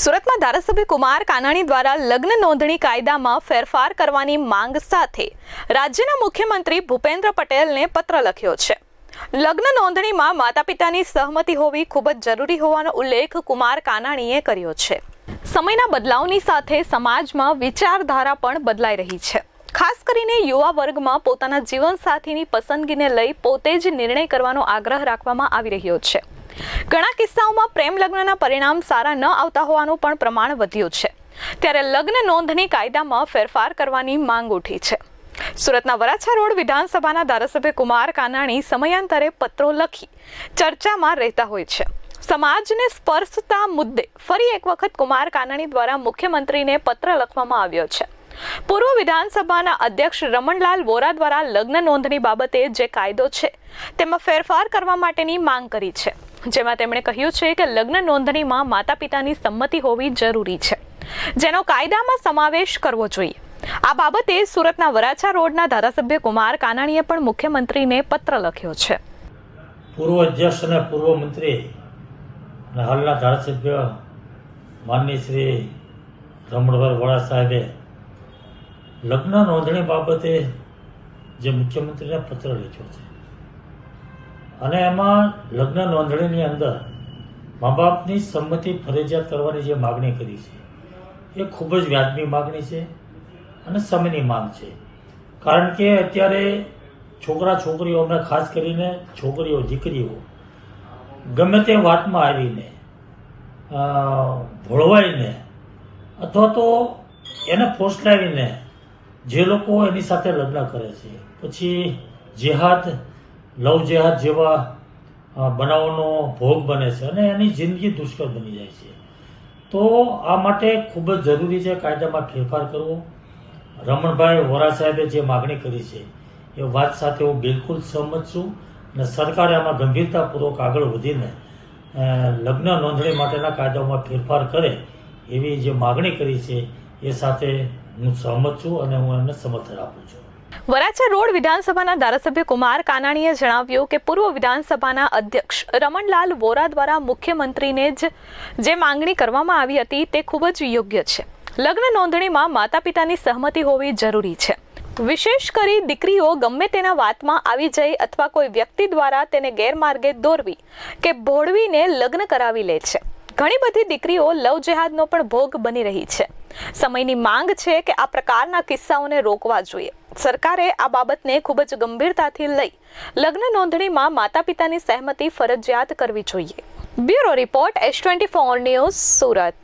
સુરતમાં ધારાસભ્ય કુમાર કાનાણી દ્વારા લગ્ન નોંધણી કાયદામાં ફેરફાર કરવાની માંગ સાથે રાજ્યના મુખ્યમંત્રી ભૂપેન્દ્ર પટેલને પત્ર લખ્યો છે. લગ્ન નોંધણીમાં માતા પિતાની સહમતિ હોવી ખૂબ જ જરૂરી હોવાનો ઉલ્લેખ કુમાર કાનાણીએ કર્યો છે. સમયના બદલાવની સાથે સમાજમાં વિચારધારા પણ બદલાઈ રહી છે. ખાસ કરીને યુવા વર્ગમાં પોતાના જીવનસાથીની પસંદગીને લઈ પોતે જ નિર્ણય કરવાનો આગ્રહ રાખવામાં આવી રહ્યો છે. ઘણા કિસ્સાઓમાં પ્રેમ લગ્નના પરિણામ સારા ન આવતા હોવાનું પણ પ્રમાણ વધ્યું છે. ત્યારે લગ્ન નોંધણી કાયદામાં ફેરફાર કરવાની માંગ ઉઠી છે. સુરતના વરાછા રોડ વિધાનસભાના ધારાસભ્ય કુમાર કાનાણી સમયાંતરે પત્રો લખી ચર્ચામાં રહેતા હોય છે. સમાજને સ્પર્શતા મુદ્દે ફરી એક વખત કુમાર કાનાણી દ્વારા મુખ્યમંત્રીને પત્ર લખવામાં આવ્યો છે. પૂર્વ વિધાનસભાના અધ્યક્ષ રમણલાલ વોરા દ્વારા લગ્ન નોંધણી બાબતે જે કાયદો છે, તેમાં ફેરફાર કરવા માટેની માંગ કરી છે. જેમાં તેમણે કહ્યું છે કે લગ્ન નોંધણીમાં માતા પિતાની સંમતિ હોવી જરૂરી છે. જેનો કાયદામાં સમાવેશ કરવો જોઈએ. આ બાબતે સુરતના વરાછા રોડના ધારાસભ્ય કુમાર કાનાણીએ પણ મુખ્યમંત્રીને પત્ર લખ્યો છે. પૂર્વ અધ્યક્ષ અને પૂર્વ મંત્રી અને હાલના ધારાસભ્ય માનની શ્રી રમણભાઈ વડા સાહેબે લગ્ન નોંધણી બાબતે જે મુખ્યમંત્રીને પત્ર લખ્યો છે. અને એમાં લગ્ન નોંધણીની અંદર મા બાપની સંમતિ ફરજિયાત કરવાની જે માગણી કરી છે, એ ખૂબ જ વ્યાજબી માગણી છે અને સમયની માંગ છે. કારણ કે અત્યારે છોકરા છોકરીઓ હમણાં ખાસ કરીને છોકરીઓ, દીકરીઓ, ગમે તે વાતમાં આવીને ભોળવાઈને અથવા તો એને ફોસલાવીને જે લોકો એની સાથે લગ્ન કરે છે, પછી જેહાદ લવ જેહાદ જેવા બનાવોનો ભોગ બને છે અને એની જિંદગી દુષ્કર બની જાય છે. તો આ માટે ખૂબ જ જરૂરી છે કાયદામાં ફેરફાર કરવો. રમણભાઈ વોરા સાહેબે જે માગણી કરી છે, એ વાત સાથે હું બિલકુલ સહમત છું અને સરકારે આમાં ગંભીરતાપૂર્વક આગળ વધીને લગ્ન નોંધણી માટેના કાયદાઓમાં ફેરફાર કરે એવી જે માગણી કરી છે, એ સાથે હું સહમત છું અને હું એમને સમર્થન આપું છું. વરાછા રોડ વિધાનસભાના ધારાસભ્ય કુમાર કાનાણીએ જણાવ્યું કે પૂર્વ વિધાનસભાના અધ્યક્ષ રમણલાલ વોરા દ્વારા મુખ્યમંત્રીને જ જે માંગણી કરવામાં આવી હતી તે ખૂબ જ યોગ્ય છે. લગ્ન નોંધણીમાં માતા પિતાની સહમતિ હોવી જરૂરી છે. વિશેષ કરી દીકરીઓ ગમે તેના વાતમાં આવી જાય અથવા કોઈ વ્યક્તિ દ્વારા તેને ગેરમાર્ગે દોરવી કે ભોળવીને લગ્ન કરાવી લે છે. ઘણી બધી દીકરીઓ લવ જેહાદનો પણ ભોગ બની રહી છે. સમયની માંગ છે કે આ પ્રકારના કિસ્સાઓને રોકવા જોઈએ. સરકારે આ બાબતને ખૂબ જ ગંભીરતાથી લઈ લગ્ન નોંધણીમાં માતા પિતાની સહેમતિ ફરજિયાત કરવી જોઈએ. Bureau report S twenty four news Surat.